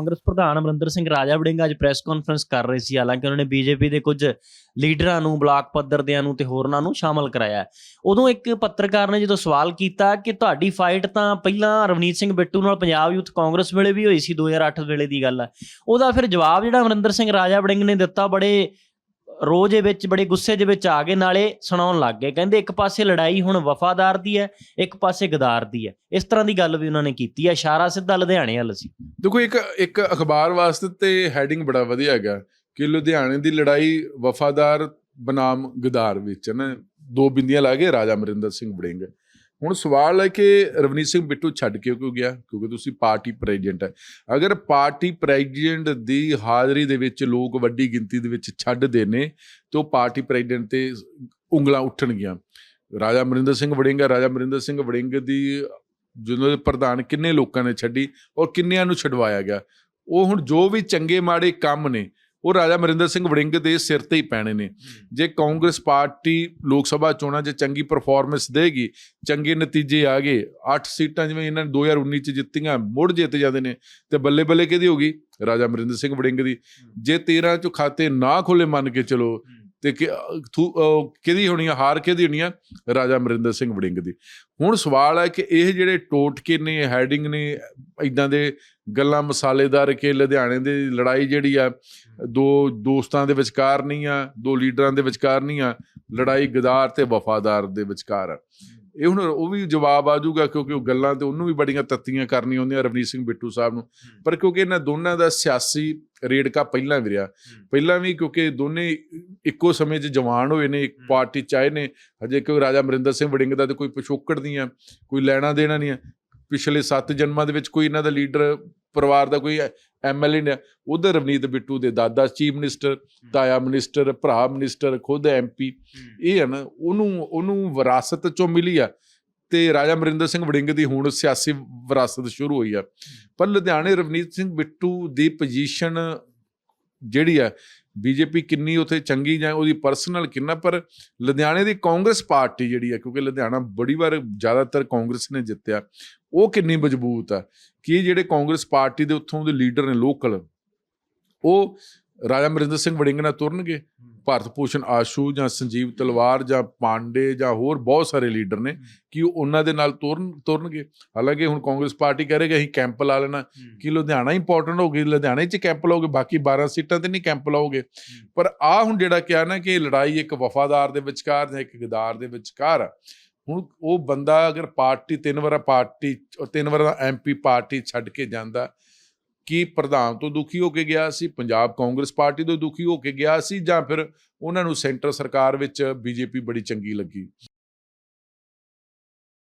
ਕਾਂਗਰਸ ਪ੍ਰਧਾਨ ਅਮਰਿੰਦਰ ਸਿੰਘ ਰਾਜਾ ਵੜਿੰਗ ਅੱਜ press conference ਕਰ ਰਹੇ ਸੀ। ਹਾਲਾਂਕਿ ਉਹਨਾਂ ਨੇ ਬੀਜੇਪੀ ਦੇ ਕੁਝ ਲੀਡਰਾਂ ਨੂੰ, ਬਲਾਕ ਪੱਧਰ ਦਿਆਂ ਨੂੰ ਤੇ ਹੋਰਨਾਂ ਨੂੰ ਸ਼ਾਮਲ ਕਰਾਇਆ ਉਦੋਂ ਇੱਕ ਪੱਤਰਕਾਰ ਨੇ ਜਦੋਂ ਸਵਾਲ ਕੀਤਾ ਕਿ ਤੁਹਾਡੀ ਫਾਈਟ ਤਾਂ ਪਹਿਲਾਂ ਰਵਨੀਤ ਸਿੰਘ ਬਿੱਟੂ ਨਾਲ ਪੰਜਾਬ ਯੂਥ ਕਾਂਗਰਸ ਵੇਲੇ ਵੀ ਹੋਈ ਸੀ 2008 ਵੇਲੇ ਦੀ ਗੱਲ ਹੈ। ਉਹਦਾ ਫਿਰ ਜਵਾਬ ਜਿਹੜਾ ਅਮਰਿੰਦਰ ਸਿੰਘ ਰਾਜਾ ਵੜਿੰਗ ਨੇ ਦਿੱਤਾ, ਬੜੇ ਰੋਜ਼ ਦੇ ਵਿੱਚ ਬੜੇ ਗੁੱਸੇ ਦੇ ਵਿੱਚ ਆ ਕੇ ਨਾਲੇ ਸੁਣਾਉਣ ਲੱਗ ਗਏ। ਕਹਿੰਦੇ ਇੱਕ ਪਾਸੇ ਲੜਾਈ ਹੁਣ ਵਫਾਦਾਰ ਦੀ ਹੈ, ਇੱਕ ਪਾਸੇ ਗਦਾਰ ਦੀ ਹੈ। ਇਸ ਤਰ੍ਹਾਂ ਦੀ ਗੱਲ ਵੀ ਉਹਨਾਂ ਨੇ ਕੀਤੀ ਹੈ। ਇਸ਼ਾਰਾ ਸਿੱਧਾ ਲੁਧਿਆਣੇ ਵੱਲ ਸੀ। ਦੇਖੋ, ਇੱਕ ਇੱਕ ਅਖਬਾਰ ਵਾਸਤੇ ਤੇ ਹੈਡਿੰਗ ਬੜਾ ਵਧੀਆ ਹੈਗਾ ਕਿ ਲੁਧਿਆਣੇ ਦੀ ਲੜਾਈ ਵਫਾਦਾਰ ਬਨਾਮ ਗਦਾਰ ਵਿੱਚ ਹੈ ਨਾ। ਦੋ ਬਿੰਦੀਆਂ ਲਾ ਕੇ ਰਾਜਾ ਅਮਰਿੰਦਰ ਸਿੰਘ ਬੜਿੰਗ ਹੁਣ ਸਵਾਲ ਹੈ ਕਿ ਰਵਨੀਤ ਸਿੰਘ ਬਿੱਟੂ ਛੱਡ ਕੇ ਕਿਉਂ ਗਿਆ? ਕਿਉਂਕਿ ਤੁਸੀਂ ਪਾਰਟੀ ਪ੍ਰੈਜ਼ੀਡੈਂਟ ਹੈ। ਅਗਰ ਪਾਰਟੀ ਪ੍ਰੈਜ਼ੀਡੈਂਟ ਦੀ ਹਾਜ਼ਰੀ ਦੇ ਵਿੱਚ ਲੋਕ ਵੱਡੀ ਗਿਣਤੀ ਦੇ ਵਿੱਚ ਛੱਡਦੇ ਨੇ, ਤਾਂ ਉਹ ਪਾਰਟੀ ਪ੍ਰੈਜ਼ੀਡੈਂਟ ਤੇ ਉਂਗਲਾਂ ਉੱਠਣਗੀਆਂ। ਰਾਜਾ ਅਮਰਿੰਦਰ ਸਿੰਘ ਵੜਿੰਗ ਹੈ। ਰਾਜਾ ਅਮਰਿੰਦਰ ਸਿੰਘ ਵੜਿੰਗ ਦੀ ਜਿਹਨਾਂ ਦੇ ਪ੍ਰਧਾਨ ਕਿੰਨੇ ਲੋਕਾਂ ਨੇ ਛੱਡੀ ਔਰ ਕਿੰਨਿਆਂ ਨੂੰ ਛਡਵਾਇਆ ਗਿਆ? ਉਹ ਹੁਣ ਜੋ ਵੀ ਚੰਗੇ ਮਾੜੇ ਕੰਮ ਨੇ ਉਹ ਰਾਜਾ ਅਮਰਿੰਦਰ ਸਿੰਘ ਵੜਿੰਗ ਦੇ ਸਿਰ ਤੇ ਹੀ ਪੈਣੇ ਨੇ। ਜੇ ਕਾਂਗਰਸ ਪਾਰਟੀ ਲੋਕ ਸਭਾ ਚੋਣਾਂ 'ਚ ਚੰਗੀ ਪਰਫਾਰਮੈਂਸ ਦੇਗੀ ਚੰਗੇ ਨਤੀਜੇ ਆ ਗਏ 8 ਸੀਟਾਂ ਜਿਵੇਂ ਇਹਨਾਂ ਨੇ 2019 'ਚ ਜਿੱਤੀਆਂ ਮੁੜ ਜਿੱਤ ਜਾਂਦੇ ਨੇ ਤੇ ਬੱਲੇ ਬੱਲੇ ਕਿਹਦੀ ਹੋਗੀ ਰਾਜਾ ਅਮਰਿੰਦਰ ਸਿੰਘ ਵੜਿੰਗ ਦੀ। ਜੇ 13 'ਚ ਖਾਤੇ ਨਾ ਖੋਲੇ ਮੰਨ ਕੇ ਚਲੋ ਤੇ ਕਿਹਦੀ ਹੋਣੀ ਆ ਹਾਰ ਕਿਹਦੀ ਹੋਣੀ ਆ ਰਾਜਾ ਅਮਰਿੰਦਰ ਸਿੰਘ ਵੜਿੰਗ ਦੀ। ਹੁਣ ਸਵਾਲ ਹੈ ਕਿ ਇਹ ਜਿਹੜੇ ਟੋਟਕੇ ਨੇ ਹੈਡਿੰਗ ਨੇ ਇਦਾਂ ਦੇ ਗੱਲਾਂ ਮਸਾਲੇਦਾਰ ਕਿ ਲੁਧਿਆਣੇ ਦੀ ਲੜਾਈ ਜਿਹੜੀ ਆ ਦੋ ਦੋਸਤਾਂ ਦੇ ਵਿਚਕਾਰ ਨਹੀਂ ਆ ਦੋ ਲੀਡਰਾਂ ਦੇ ਵਿਚਕਾਰ ਨਹੀਂ ਆ ਲੜਾਈ ਗਦਾਰ ਤੇ ਵਫਾਦਾਰ ਦੇ ਵਿਚਕਾਰ ਆ। ਇਹ ਹੁਣ ਉਹ ਵੀ ਜਵਾਬ ਆ ਜਾਊਗਾ ਕਿਉਂਕਿ ਉਹ ਗੱਲਾਂ ਤੇ ਉਹਨੂੰ ਵੀ ਬੜੀਆਂ ਤੱਤੀਆਂ ਕਰਨੀਆਂ ਹੁੰਦੀਆਂ ਰਵਨੀਤ ਸਿੰਘ ਬਿੱਟੂ ਸਾਹਿਬ ਨੂੰ। ਪਰ ਕਿਉਂਕਿ ਇਹਨਾਂ ਦੋਨਾਂ ਦਾ ਸਿਆਸੀ ਰੇੜਕਾ ਪਹਿਲਾਂ ਵੀ ਰਿਹਾ। ਪਹਿਲਾਂ ਵੀ ਕਿਉਂਕਿ ਦੋਨੇ ਇੱਕੋ ਸਮੇਂ 'ਚ ਜਵਾਨ ਹੋਏ ਨੇ ਇੱਕ। ਪਾਰਟੀ 'ਚ ਆਏ ਨੇ ਹਜੇ ਕੋਈ ਰਾਜਾ ਅਮਰਿੰਦਰ ਸਿੰਘ ਵੜਿੰਗ ਦਾ ਤੇ ਕੋਈ ਪਿਛੋਕੜ ਨਹੀਂ ਆ ਕੋਈ ਲੈਣਾ ਦੇਣਾ ਨਹੀਂ ਆ। ਪਿਛਲੇ 7 ਜਨਮਾਂ ਦੇ ਵਿੱਚ ਕੋਈ ਇਹਨਾਂ ਦਾ ਲੀਡਰ ਪਰਿਵਾਰ ਦਾ ਕੋਈ ਐਮਐਲਏ ਨੇ ਉਧਰ ਰਵਨੀਤ ਬਿੱਟੂ ਦੇ ਦਾਦਾ ਚੀਫ ਮਿਨਿਸਟਰ ਤਾਇਆ ਮਿਨਿਸਟਰ ਭਰਾ ਮਿਨਿਸਟਰ ਖੁਦ ਐਮਪੀ ਇਹ ਹੈ ਨਾ ਉਹਨੂੰ ਉਹਨੂੰ ਵਿਰਾਸਤ ਚੋਂ ਮਿਲੀ ਆ ਤੇ ਰਾਜਾ ਅਮਰਿੰਦਰ ਸਿੰਘ ਵੜਿੰਗ ਦੀ ਹੁਣ ਸਿਆਸੀ ਵਿਰਾਸਤ ਸ਼ੁਰੂ ਹੋਈ ਆ। ਪਰ ਲੁਧਿਆਣੇ ਰਵਨੀਤ ਸਿੰਘ ਬਿੱਟੂ ਦੀ ਪੋਜੀਸ਼ਨ ਜਿਹੜੀ ਆ ਬੀਜੇਪੀ ਕਿੰਨੀ ਉਥੇ ਚੰਗੀ ਜਾਂ ਉਹਦੀ ਪਰਸਨਲ ਕਿੰਨਾ, ਪਰ ਲੁਧਿਆਣੇ ਦੀ ਕਾਂਗਰਸ ਪਾਰਟੀ ਜਿਹੜੀ ਹੈ ਕਿਉਂਕਿ ਲੁਧਿਆਣਾ ਬੜੀ ਵਾਰ ਜ਼ਿਆਦਾਤਰ ਕਾਂਗਰਸ ਨੇ ਜਿੱਤਿਆ, ਉਹ ਕਿੰਨੀ ਮਜ਼ਬੂਤ ਆ ਕਿ ਜਿਹੜੇ ਕਾਂਗਰਸ ਪਾਰਟੀ ਦੇ ਉੱਥੋਂ ਦੇ ਲੀਡਰ ਨੇ ਲੋਕਲ ਉਹ ਰਾਜਾ ਅਮਰਿੰਦਰ ਸਿੰਘ ਵੜਿੰਗ ਨਾਲ ਤੁਰਨਗੇ। ਭਾਰਤ ਭੂਸ਼ਣ ਆਸ਼ੂ ਜਾਂ ਸੰਜੀਵ ਤਲਵਾਰ ਜਾਂ ਪਾਂਡੇ ਜਾਂ ਹੋਰ ਬਹੁਤ ਸਾਰੇ ਲੀਡਰ ਨੇ ਕਿ ਉਹ ਉਹਨਾਂ ਦੇ ਨਾਲ ਤੁਰਨ ਤੁਰਨਗੇ। ਹਾਲਾਂਕਿ ਹੁਣ ਕਾਂਗਰਸ ਪਾਰਟੀ ਕਹਿ ਰਹੀ ਕਿ ਅਸੀਂ ਕੈਂਪ ਲਾ ਲੈਣਾ। ਕਿ ਲੁਧਿਆਣਾ ਇੰਪੋਰਟੈਂਟ ਹੋ ਗਈ ਲੁਧਿਆਣੇ 'ਚ ਕੈਂਪ ਲਾਓਗੇ ਬਾਕੀ 12 ਸੀਟਾਂ ਤੇ ਨਹੀਂ ਕੈਂਪ ਲਾਓਗੇ। ਪਰ ਆ ਹੁਣ ਜਿਹੜਾ ਕਿਹਾ ਨਾ ਕਿ ਲੜਾਈ ਇੱਕ ਵਫਾਦਾਰ ਦੇ ਵਿਚਕਾਰ ਜਾਂ ਇੱਕ ਗਦਾਰ ਦੇ ਵਿਚਕਾਰ ਆ। ਹੁਣ ਉਹ ਬੰਦਾ ਅਗਰ ਪਾਰਟੀ ਤਿੰਨ ਵਾਰ ਪਾਰਟੀ ਤਿੰਨ ਵਾਰ ਐਮਪੀ ਪਾਰਟੀ ਛੱਡ ਕੇ ਜਾਂਦਾ ਕੀ ਪ੍ਰਧਾਨ ਤੋਂ ਦੁਖੀ ਹੋ ਕੇ ਗਿਆ ਸੀ, ਪੰਜਾਬ ਕਾਂਗਰਸ ਪਾਰਟੀ ਤੋਂ ਦੁਖੀ ਹੋ ਕੇ ਗਿਆ ਸੀ ਜਾਂ ਫਿਰ ਉਹਨਾਂ ਨੂੰ ਸੈਂਟਰ ਸਰਕਾਰ ਵਿੱਚ ਬੀਜੇਪੀ ਬੜੀ ਚੰਗੀ ਲੱਗੀ?